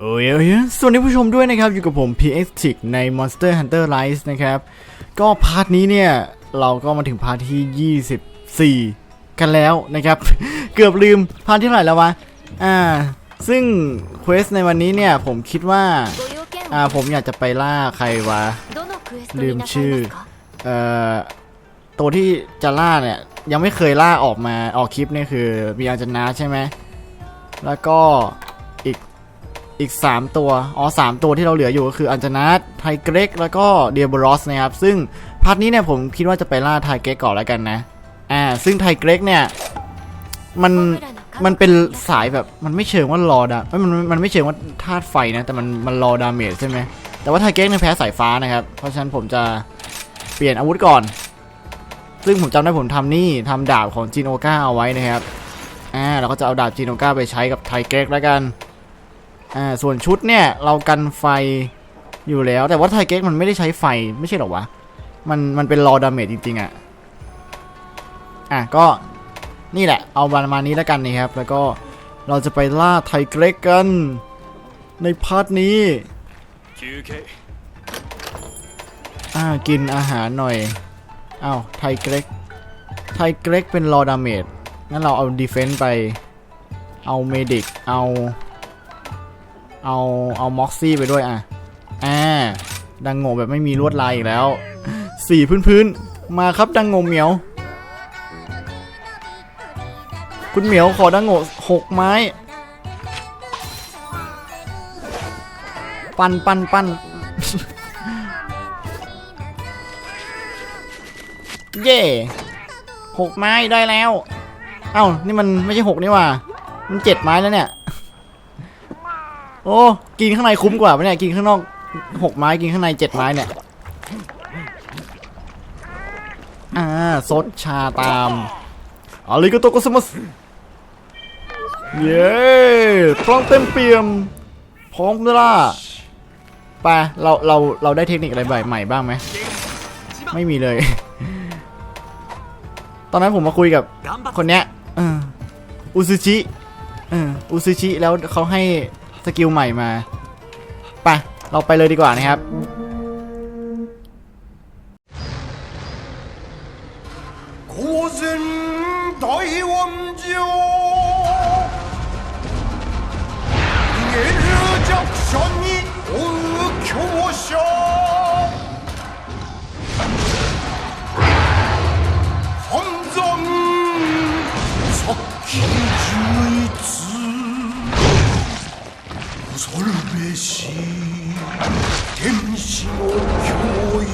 เอ้ยเอ้ยสวัสดีผู้ชมด้วยนะครับ อยู่กับผม PX t i c ใน Monster Hunter Rise นะครับ ก็พาร์ทนี้เนี่ย เราก็มาถึงพาร์ทที่ 24 กันแล้วนะครับ เกือบลืมพาร์ทที่ไหร่แล้ววะ อ่า ซึ่งเควสในวันนี้เนี่ย ผมคิดว่า อ่า ผมอยากจะไปล่าใครวะ ลืมชื่อ เอ่อ ตัวที่จะล่าเนี่ย ยังไม่เคยล่าออกมาออกคลิปนี่คือมีอาจนาใช่ไหม แล้วก็ อีก 3 ตัว อ๋อ3ตัวที่เราเหลืออยู่ก็คืออันจนาตไทเกรกแล้วก็เดียบรอสนะครับ ซึ่งพาร์ทนี้เนี่ยผมคิดว่าจะไปล่าไทเกรกก่อนแล้วกันนะ อ่า ซึ่งไทเกรกเนี่ย มัน มันเป็นสายแบบ มันไม่เชิงว่ารอดามันมันมันไม่เชิงว่าธาตุไฟนะ แต่มัน มันรอดาเมจใช่ไหม แต่ว่าไทเกรกเนี่ยแพ้สายฟ้านะครับ เพราะฉะนั้นผมจะเปลี่ยนอาวุธก่อน ซึ่งผมจำได้ผมทำนี่ทำดาบของจีโนก้าเอาไว้นะครับ อ่า เราก็จะเอาดาบจีโนก้าไปใช้กับไทเกรกแล้วกัน อ่าส่วนชุดเนี่ยเรากันไฟอยู่แล้ว แต่ว่าไทเกรกมันไม่ได้ใช้ไฟไม่ใช่หรอวะ มันมันเป็นรอดาเมจจริงๆอะ่ะ อะก็นี่แหละ เอาประมาณนี้แล้วกันนะครับ แล้วก็เราจะไปล่าไทเกรกกัน ในพาร์ทนี้ อ่ากินอาหารหน่อยอ้าวไทเกรกไทเกรกเป็นรอดาเมจงั้นเราเอาดีเฟนส์ไป เอาเมดิกเอา เอาเอาม็อกซี่ไปด้วยอะอ่าดังโง่แบบไม่มีลวดลายอีกแล้ว สี่พื้นพื้นๆมาครับดังโง่เหมียว คุณเหมียวขอดังโง่หกไม้ ปันปันปันเย่หกไม้ได้แล้ว เอ้า นี่มันไม่ใช่หกนี่ว่า มันเจ็ดไม้แล้วเนี่ย โอ้กินข้างในคุ้มกว่าไหมเนี่ยกินข้างนอกหกไม้กินข้างในเจ็ดไม้เนี่ยอ่าซดชาตามอาริโกโตโกสมัสเย้พร้องเต็มเปี่ยมพร้อมล่าไปเราเราเราได้เทคนิคอะไรใหม่บ้างไหมไม่มีเลย ตอนนั้นผมมาคุยกับคนเนี้ยอุซุชิอุซุชิแล้วเขาให้ สกิลใหม่มา ไป เราไปเลยดีกว่านะครับ公天使の共有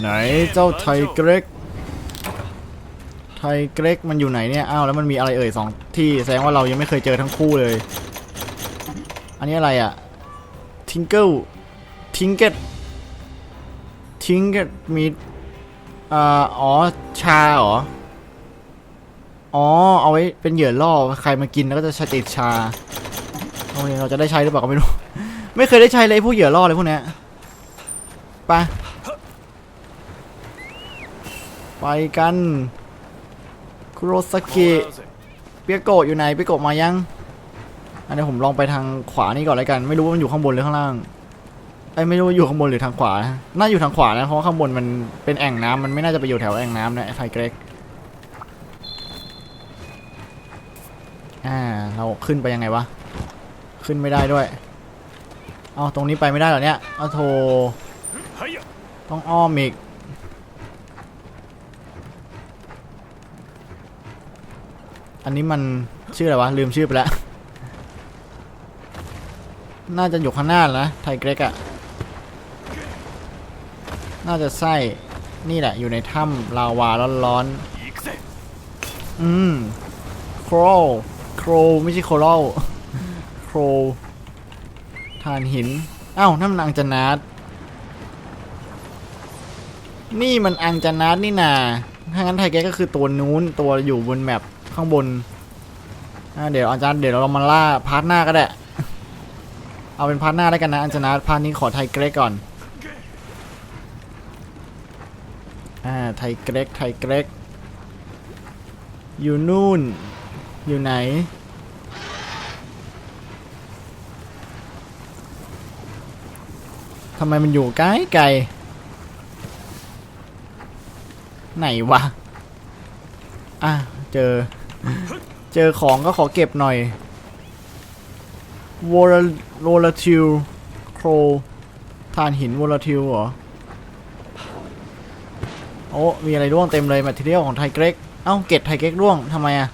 ไหนเจ้าไทเกรก ไทเกรกมันอยู่ไหนเนี่ย อ้าวแล้วมันมีอะไรเอ่ยสองที่แสดงว่าเรายังไม่เคยเจอทั้งคู่เลย อันนี้อะไรอะ ทิงเกิลทิงเก็ตทิงเก็ตมีอ่อ๋อ ชาหรอ อ๋อ เอาไว้เป็นเหยื่อล่อ ใครมากินแล้วก็จะชาติดชาโอ้ยเราจะได้ใช้หรือเปล่าก็ไม่รู้ ไม่เคยได้ใช้เลยพวกเหยื่อล่อเลยพวกเนี้ยไป ไปกันคุโรสกิเปียโกะอยู่ไหนเปียโกะมายัง อันนี้ผมลองไปทางขวานี่ก่อนเลยกัน ไม่รู้ว่ามันอยู่ข้างบนหรือข้างล่างไอ้ไม่รู้ว่าอยู่ข้างบนหรือทางขวานะน่าอยู่ทางขวานะเพราะข้างบนมันเป็นแอ่งน้ำมันไม่น่าจะไปอยู่แถวแอ่งน้ำนะไทเกรกอ่าเราขึ้นไปยังไงวะขึ้นไม่ได้ด้วยเอาตรงนี้ไปไม่ได้เหรอเนี่ยเอาโทต้องอ้อมอีกอันนี้มันชื่ออะไรวะลืมชื่อไปแล้ว น่าจะอยู่ข้างหน้านะไทเกรกอะน่าจะไส้นี่แหละ อยู่ในถ้ำลาวาร้อนๆออืมโครโครไม่ใช่โครลโครทานหินเอ้าวน้ำนังจะนัดนี่มันอังจนัดนี่นาถ้างั้นไทเก๊ก็คือตัวนู้นตัวอยู่บนแมปข้างบนเดี๋ยวอาจารย์เดี๋ยวเรามาล่าพาร์ทหน้าก็ได้ เอาเป็นพาร์ทหน้าได้กันนะอัญชนะพาร์ทนี้ขอไทยเกรกก่อนอ่าไทยเกรกไทยเกรกอยู่นู่น อยู่ไหน ทำไมมันอยู่ไกลไกลไหนวะ อะ เจอ เจอของก็ขอเก็บหน่อย โวลโวลทิลโครทานหินโวลทิลเหรอ โอ้มีอะไรร่วงเต็มเลยแมทเทียลของไทเกรกเอ้าเกตไทเกรกร่วงทำไมอะ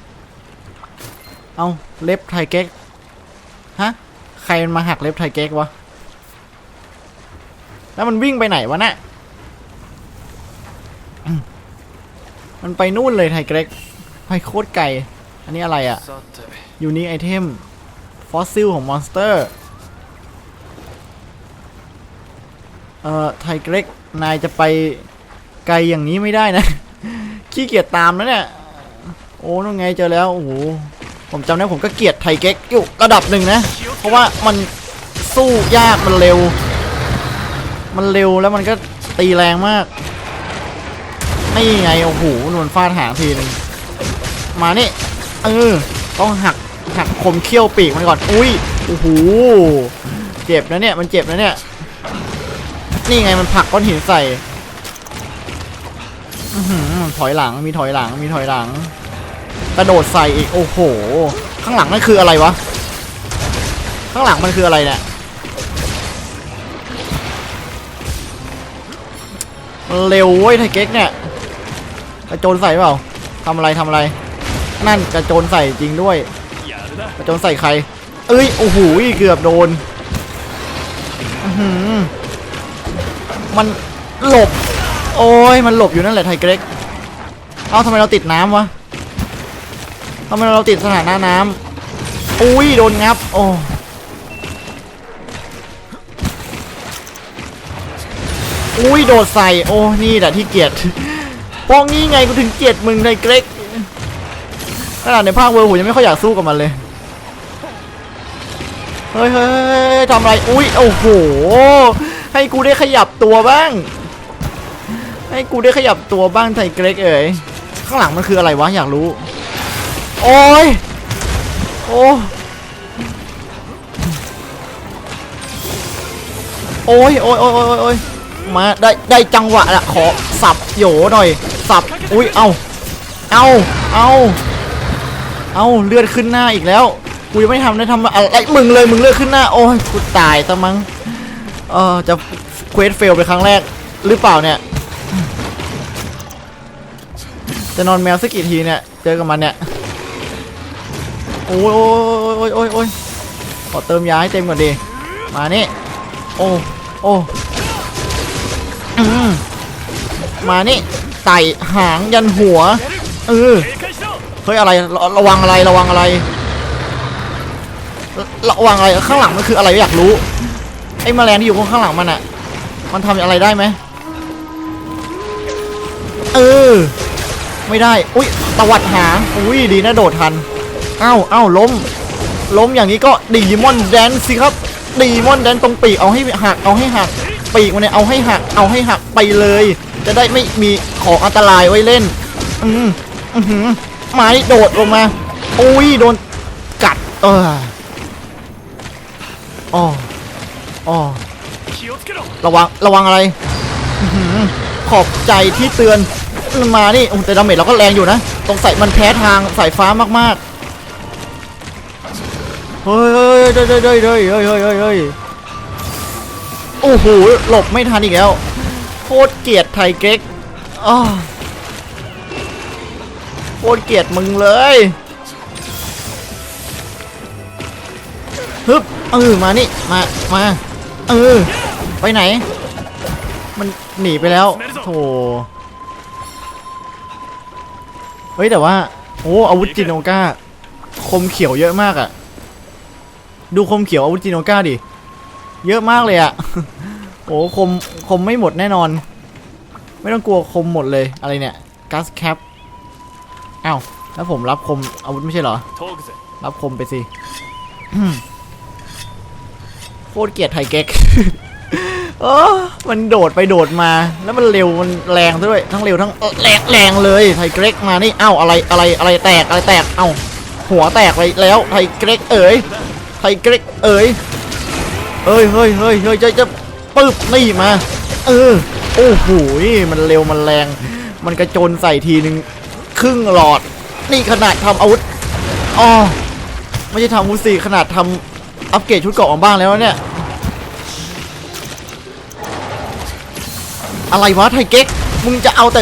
เอ้าเล็บไทเกรกฮะใครมันมาหักเล็บไทเกรกวะ แล้วมันวิ่งไปไหนวะน่ะ มันไปนู่นเลยไทเกรกไปโคตรไกล อันนี้อะไรอะยูนิไอเทม ฟอสซิลของมอนสเตอร์ เอ่อ ไทเกรกนายจะไปไกลอย่างนี้ไม่ได้นะ ขี้เกียจตามแล้วเนี่ย โอ้นั่นไงเจอแล้ว โอ้โห ผมจำได้ผมก็เกลียดไทเก๊กอยู่ระดับหนึ่งนะ เพราะว่ามันสู้ยากมันเร็ว มันเร็วแล้วมันก็ตีแรงมาก นี่ไง โอ้โหนวลฟาดหางทีนึงมานี่ เออ ต้องหัก หักคมเขี้ยวปีกมันก่อน อุ้ย โอ้โห เจ็บนะเนี่ย มันเจ็บนะเนี่ย นี่ไงมันผลักก้อนหินใส่ถอยหลัง มีถอยหลัง มีถอยหลัง กระโดดใส่อีก โอ้โห ข้างหลังนั่นคืออะไรวะ ข้างหลังมันคืออะไรเนี่ย เร็วเว้ยไทเก็กเนี่ย กระโจนใส่เปล่าทำอะไรทำอะไร นั่นกระโจนใส่จริงด้วย กระโจนใส่ใคร เอ้ย โอ้โห เกือบโดน มันหลบ โอ้ย มันหลบอยู่นั่นแหละไทเกรกเอ้าทำไมเราติดน้ำวะทำไมเราติดสถานะน้ำอุ้ย โดนงับ โอ้อุ้ยโดดใส่โอ้นี่แหละที่เกลียดป้องงี้ไงกูถึงเกลียดมึงไทเกรกขนาดในภาคเวอร์ผมยังไม่ค่อยอยากสู้กับมันเลย เฮ้ยเฮ้ยเฮ้ยทำอะไรอุ้ยโอ้โห ให้กูได้ขยับตัวบ้าง ให้กูได้ขยับตัวบ้างไทเกรกเอ๋ยข้างหลังมันคืออะไรวะอยากรู้ โอ้ยโอ้โอ้ยโอ้ยโอ้ยโอ้ยโอ้ยมาได้ได้จังหวะละขอสับโยหน่อย สับอุ้ยเอาเอาเอาเอาเลือดขึ้นหน้าอีกแล้ว กูยังไม่ทำได้ทำอะไรมึงเลยมึงเลือกขึ้นหน้าโอ้ยกูตายซะมั้งเออจะเควสเฟลไปครั้งแรกหรือเปล่าเนี่ย จะนอนแมวสักกี่ทีเนี่ย เจอกับมันเนี่ยโอ้ยโอ้ยโอ้ยโอ้ยโอ้ยขอเติมยาให้เต็มก่อนดีมานี่โอ้โอ้มานี่ไต่หางยันหัวเออเฮ้ยอะไรระวังอะไรระวังอะไร ระวังอะไรข้างหลังมันคืออะไรอยากรู้ไอ้แมลงที่อยู่ข้างหลังมันอะมันทำอะไรได้ไหมเออ ไม่ได้ อุ้ยตวัดหางอุ้ยดีนะโดดทันเอ้าเอ้าล้ม ล้มอย่างนี้ก็ดีมอนแดนสิครับดีมอนแดนตรงปีกเอาให้หักเอาให้หักปีกมันเนี่ยเอาให้หักเอาให้หักไปเลย จะได้ไม่มีของอันตรายไว้เล่น อืมอือหือไม้โดดลงมา อุ้ยโดนกัด เออ อ๋ออ๋อระวังระวังอะไรขอบใจที่เตือนมานี่แต่ดาเมจเราก็แรงอยู่นะตรงใส่มันแพ้ทางสายฟ้ามากๆเฮ้ยเฮ้ยเฮ้ยเฮ้ยเฮ้ยเฮ้ยเฮ้ยเฮ้ยโอ้โหหลบไม่ทันอีกแล้วโคตรเกียดไทยเก๊กอ๋อโคตรเกียดมึงเลยฮึบ เออมานี่มามาเออไปไหน มันหนีไปแล้วโธ่เฮ้ยแต่ว่าโอ้อาวุธจินโนก้าคมเขียวเยอะมากอะดูคมเขียวอาวุธจินโนก้าดิเยอะมากเลยอะโอ้คมคมไม่หมดแน่นอน ไม่ต้องกลัวคมหมดเลยอะไรเนี่ยกัสแคปอ้าวแล้วผมรับคมอาวุธไม่ใช่เหรอ รับคมไปสิ โคตรเกลียดไทเก๊กโอ้มันโดดไปโดดมา แล้วมันเร็ว มันแรงด้วย ทั้งเร็วทั้งแรงแรงเลยไทเก๊กมานี่ เอ้าอะไรอะไรอะไรแตกอะไรแตก เอ้าหัวแตกไปแล้วไทเก๊กเอ๋ยไทเก๊กเอ๋ยเอ้ยเฮ้ยเฮ้ยเฮ้ยจะจะปึ๊บนี่มา เออ โอ้โหมันเร็วมันแรง มันกระโจนใส่ทีนึงครึ่งหลอด นี่ขนาดทำอาวุธอ๋อไม่ใช่ทำอาวุธสิขนาดทำ อัปเกรดชุดเกราะออกบ้างแล้วเนี่ย อะไรวะไทเก๊ก มึงจะเอาแต่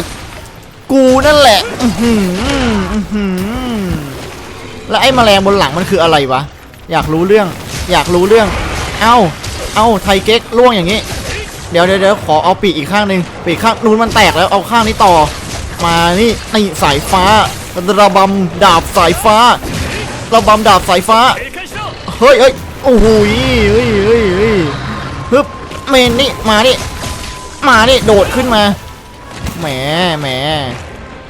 กูนั่นแหละ แล้วไอ้แมลงบนหลังมันคืออะไรวะ อยากรู้เรื่อง อยากรู้เรื่อง เอ้า เอ้าไทเก๊กล่วงอย่างนี้ เดี๋ยวเดี๋ยวขอเอาปีกอีกข้างหนึ่งปีกข้างนู้นมันแตกแล้วเอาข้างนี้ต่อ มานี่นี่สายฟ้าระบำดาบสายฟ้าระบำดาบสายฟ้า เฮ้ยเฮ้ย โอ้โหเฮ้ยเฮ้ยเฮ้ยฮึบเมนนี่มานี่มานี่โดดขึ้นมาแหมแหม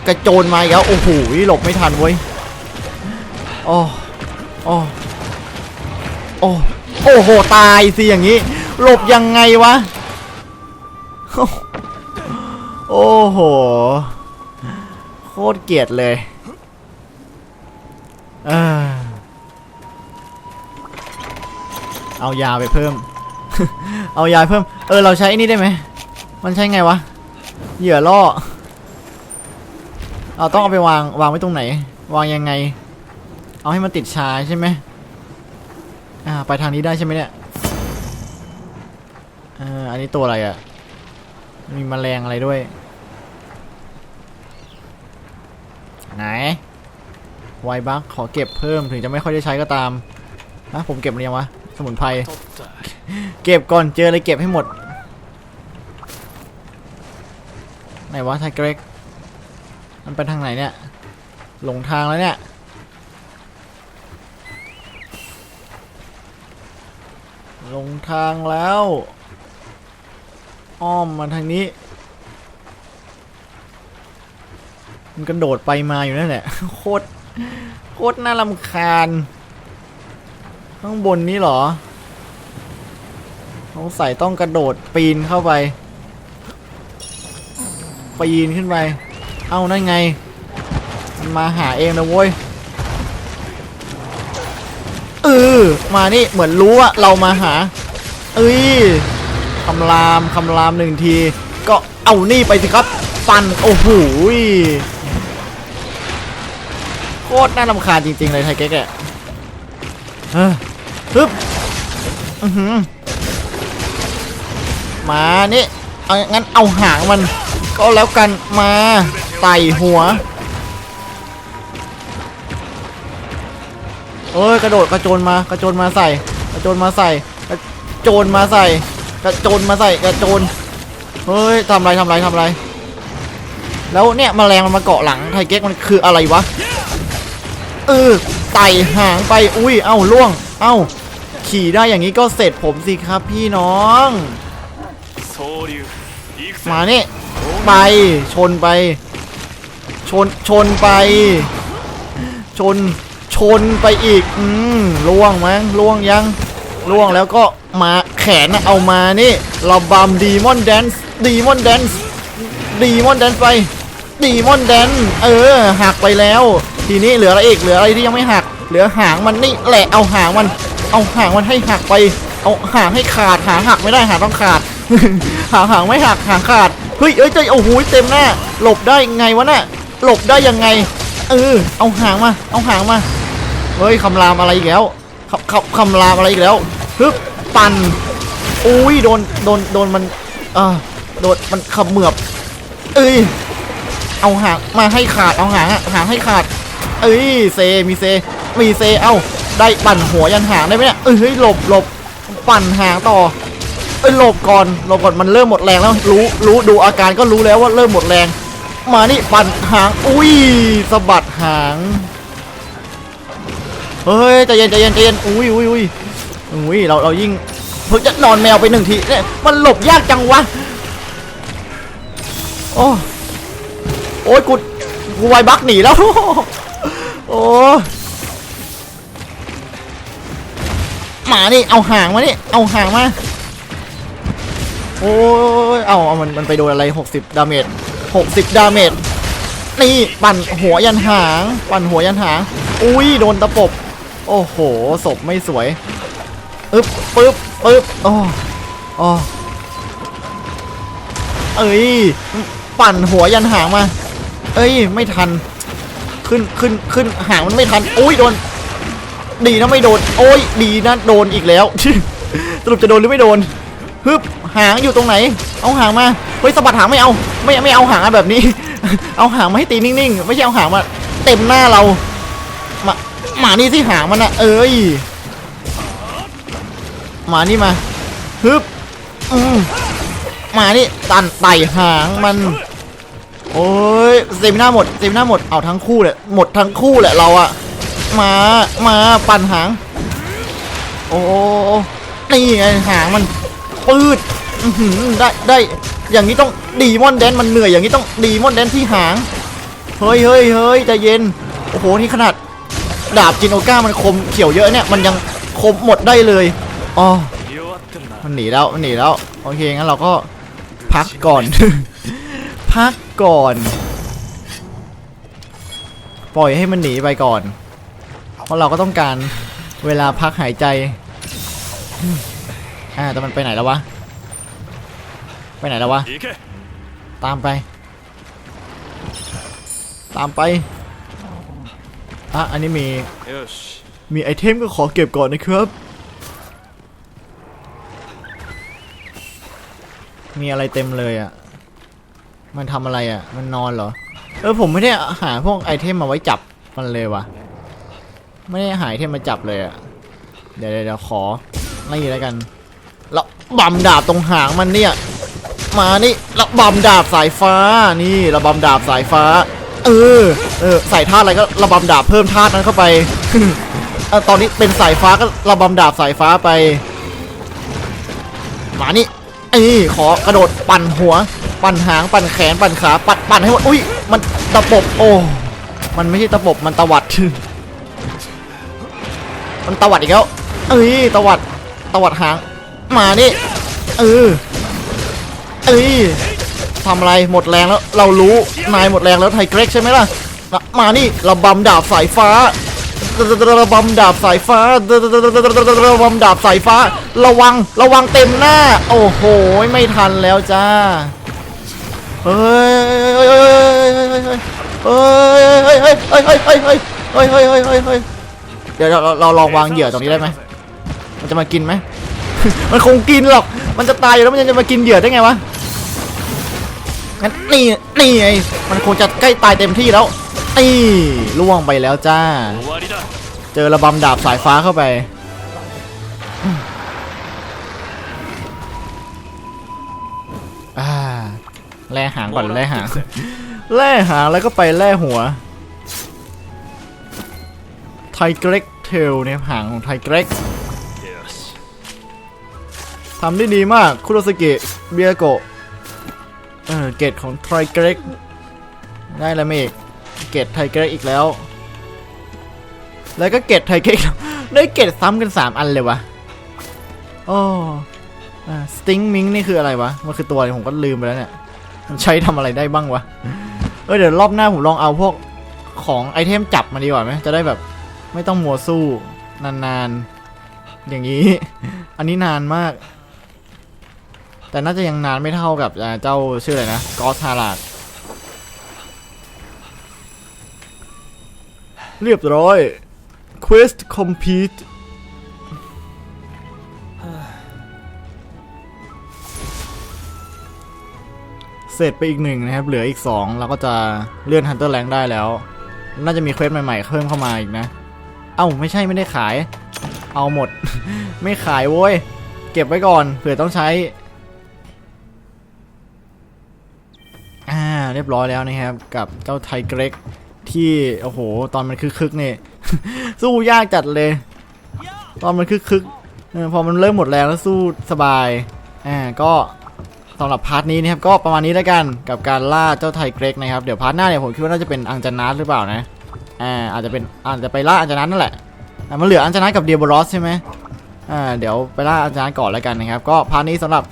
กระโจนมาแล้วโอ้โหหลบไม่ทันเว้ยโอ้โอ้โอ้โอ้โหตายสิอย่างนี้หลบยังไงวะโอ้โหโคตรเกลียดเลยเออ เอายาไปเพิ่ม เอายาเพิ่ม เออเราใช้อ้นี่ได้ไหม มันใช้ไงวะ เหยื่อล่อ เราต้องเอาไปวางวางไว้ตรงไหน วางยังไง เอาให้มันติดชาใช่ไหมอ่าไปทางนี้ได้ใช่ไหมเนี่ยอ่าอันนี้ตัวอะไรอะ่ะ มีแมลงอะไรด้วย ไหนไวบักขอเก็บเพิ่มถึงจะไม่ค่อยได้ใช้ก็ตามนะผมเก็บหรือยังวะ สมุนไพร เก็บก่อนเจออะไรเก็บให้หมด ไหนวะไทเกรกมันไปทางไหนเนี่ย หลงทางแล้วเนี่ย หลงทางแล้ว อ้อมมาทางนี้ มันกระโดดไปมาอยู่นั่นแหละ โคตร โคตรน่าลำคาญ ข้างบนนี้เหรอสงสัยต้องกระโดดปีนเข้าไปปีนขึ้นไป เอ้านั่นไง มันมาหาเองนะเว้ยเออมานี่เหมือนรู้ว่าเรามาหา เอ้ยคำรามคำรามหนึ่งที ก็เอานี่ไปสิครับปันโอ้โหโคตรน่ารำคาญจริง ๆ เลยไทยเก๊กอะ ฮึบอือหือมานี่เอางั้นเอาหางมัน ก็แล้วกันมาไต่หัวเอ้ยกระโดดกระโจนมากระโจนมาใส่ กระโจนมาใส่ กระโจนมาใส่ กระโจนมาใส่กระโจนเฮ้ยทำไรทำไรทำไร แล้วเนี่ยแมลงมันมาเกาะหลังไทเก๊กมันคืออะไรวะเออไต่หางไปอุ้ยเอ้าล่วง เอ้า ขี่ได้อย่างนี้ก็เสร็จผมสิครับพี่น้อง มาเนี่ยไปชนไป ชนชนไป ชนชนไปอีก อืมล่วงมั้งล่วงยังล่วงแล้วก็มาแขนเอามานี่ระบำดีมอนแดนซ์ดีมอนแดนซ์ดีมอนแดนซ์ไปดีมอนแดนเออหักไปแล้ว ทีนี้เหลืออะไรอีกเหลืออะไรที่ยังไม่หัก เหลือหางมันนี่แหละเอาหางมัน เอาหางมันให้หักไป เอาหางให้ขาดหางหักไม่ได้หางต้องขาด หางหางไม่หักหางขาดเฮ้ยเอ้ยเจโอ้โหเต็มหน้า หลบได้ไงวะน่ะหลบได้ยังไง เออ เอาหางมา เอาหางมาเฮ้ยคำรามอะไรอีกแล้วคำคำคำรามอะไรอีกแล้วฮึบปั่นอุ้ยโดนโดนโดนมันเออโดนมันขมือบเอ้ยเอาหางมาให้ขาดเอาหางหางให้ขาด เอ้ยเซมีเซมีเซเอ้า ได้ปั่นหัวยันหางได้ไหมเนี่ยเอ้ยเฮ้ยหลบหลบปั่นหางต่อเอ้ยหลบก่อนหลบก่อนมันเริ่มหมดแรงแล้วรู้รู้ดูอาการก็รู้แล้วว่าเริ่มหมดแรง มานี่ปั่นหางอุ้ยสะบัดหางเฮ้ยใจเย็นใจเย็นใจเย็นอุ้ยอุ้ยอุ้ยอุ้ยเราเรายิ่งเพิ่งจะนอนแมวไปหนึ่งทีเนี่ยมันหลบยากจังวะโอ้โอ้ยกูกูไวบักหนีแล้วโอ้ มานี่เอาหางมานี่เอาหางมาโอ้ยเอาเอามันมันไปโดนอะไร 60 ดาเมจ60 ดาเมจนี่ปั่นหัวยันหาง ปั่นหัวยันหาง อุ้ยโดนตะปบ โอ้โหศพไม่สวยอึ๊บปึ๊บปึ๊บโอ้โอ้เอ้ยปั่นหัวยันหางมา เอ้ยไม่ทัน ขึ้นขึ้นขึ้นหางมันไม่ทันอุ้ยโดน ดีนะไม่โดน โอ้ย ดีนะโดนอีกแล้ว สรุปจะโดนหรือไม่โดนฮึบหางอยู่ตรงไหน เอาหางมา เฮ้ยสะบัดหางไม่เอา ไม่ไม่เอาหางแบบนี้ เอาหางมาให้ตีนิ่งๆ ไม่ใช่เอาหางมาเต็มหน้าเรา มาหมานี่สิหางมันนะเอ้ย หมานี่มาฮึบอืมหมานี่ตันไต่หางมัน โอ้ยเซมิน่าหมดเซมิน่าหมด เอาทั้งคู่เลยหมดทั้งคู่แหละเราอะ มา มาปั่นหาง โอ้นี่ไงหางมันปืดได้ได้ อย่างนี้ต้องดีมอนแดนมันเหนื่อยอย่างนี้ต้องดีมอนแดนที่หาง เฮ้ยเฮ้ยเฮ้ยใจเย็น โอ้โหนี่ขนาด ดาบจินโอก้ามันคมเขียวเยอะเนี่ยมันยังคมหมดได้เลยอ๋อมันหนีแล้วมันหนีแล้ว โอเคงั้นเราก็พักก่อน พักก่อน ปล่อยให้มันหนีไปก่อน ราะเราก็ต้องการเวลาพักหายใจอ่าแต่มันไปไหนแล้ววะ ไปไหนแล้ววะ ตามไป ตามไปอะอันนี้มี มีไอเทมก็ขอเก็บก่อนนะครับ มีอะไรเต็มเลยอะ มันทำอะไรอะ มันนอนเหรอ เออผมไม่ได้หาพวกไอเทมมาไว้จับมันเลยวะ่ะ ไม่ได้หาไอเทมมาจับเลยอะ่ะเดี๋ยวเดี๋ยวเดี๋ยวขอนี่แล้วกันแล้วบำดาบตรงหางมันเนี่ย มานี่แล้วบำดาบสายฟ้านี่ระบำดาบสายฟ้า เออเออใส่ท่าอะไรก็ระบำดาบเพิ่มท่านั้นเข้าไปอตอนนี้เป็นสายฟ้าก็ระบำดาบสายฟ้าไปมานี่ไอ้ขอกระโดดปั่นหัว ปั่นหางปั่นแขนปั่นขา ปั่นปั่นให้หมดอุ้ยมันตะปบโอ้มันไม่ใช่ตะปบมันตะวัด มันตวัดอีกแล้วเอ้ยตวัดตวัดหางมานี่เออเอ้ยทำอะไรหมดแรงแล้วเรารู้นายหมดแรงแล้วไทเกรกใช่ไหมล่ะมานี่ระบำดาบสายฟ้าระบำดาบสายฟ้าระบำดาบสายฟ้า ระวังระวังเต็มหน้า โอ้โหไม่ทันแล้วจ้าเฮ้ยเฮ้ยเฮ้ยเฮ้ยเฮ้ยเฮ้ยเฮ้ยเฮ้ยเฮ้ยเฮ้ยเฮ้ย ดี๋ยวเราลองวางเหยื่อตรงนี้ได้ไหมมันจะมากินไหม มันคงกินหรอก มันจะตายอยู่แล้วมันจะมากินเหยื่อได้ไงวะ งั้นนี่นี่ไอ้มันคงจะใกล้ตายเต็มที่แล้วนี่ล่วงไปแล้วจ้า เจอระบำดาบสายฟ้าเข้าไป อ่แล่หางก่อนแล่หาง แล่หางแล้วก็ไปแล่หัว ไทเกร็ก เทลเนี่ยหางของไทเกรกよしทำได้ดีมากคุโรสเกะเบียโกะเออเกตของไทเกรกได้แล้วไหมอีกเกตไทเกรกอีกแล้ว แล้วก็เกตไทเกรกได้เกตซ้ำกัน 3 อันเลยวะโอ้สติงมิงนี่คืออะไรวะ มันคือตัวอะไรผมก็ลืมไปแล้วเนี่ยมันใช้ทำอะไรได้บ้างวะ เออเดี๋ยวรอบหน้าผมลองเอาพวกของไอเทมจับมาดีกว่าไหมจะได้แบบ ไม่ต้องมัวสู้ นานๆ อย่างนี้ อันนี้นานมาก แต่น่าจะยังนานไม่เท่ากับเจ้าชื่ออะไรนะ กอสฮาราดเรียบร้อย Quest complete เสร็จไปอีกหนึ่งนะครับ เหลืออีก2เราก็จะเลื่อน Hunter Rank ได้แล้ว น่าจะมีเควสใหม่ๆเพิ่มเข้ามาอีกนะ เอ้าไม่ใช่ไม่ได้ขาย เอาหมด ไม่ขายโว้ย เก็บไว้ก่อนเผื่อต้องใช้อ่าเรียบร้อยแล้วนะครับ กับเจ้าไทเกรกที่โอ้โห ตอนมันคึกๆนี่สู้ยากจัดเลย ตอนมันคึกๆเออพอมันเริ่มหมดแรงแล้วสู้สบายอ่าก็สำหรับพาร์ทนี้นะครับก็ประมาณนี้แล้วกันกับการล่าเจ้าไทเกรกนะครับ เดี๋ยวพาร์ทหน้าเนี่ยผมคิดว่าน่าจะเป็นอังจานัสหรือเปล่านะ อ่าอาจจะเป็นอาจจะไปล่าอังจานัสนั่นแหละอะมันเหลืออังจานัสกับเดียบรอสใช่ไหมอ่าเดี๋ยวไปล่าอาจารย์ก่อนแล้วกันนะครับ ก็พาร์ทนี้สำหรับ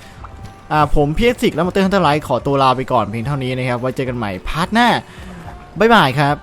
อ่าผมพีเอสิกและมอเตอร์ฮันเตอร์ไลท์ขอตัวลาไปก่อนเพียงเท่านี้นะครับไว้เจอกันใหม่พาร์ทหน้าบ๊ายบายครับ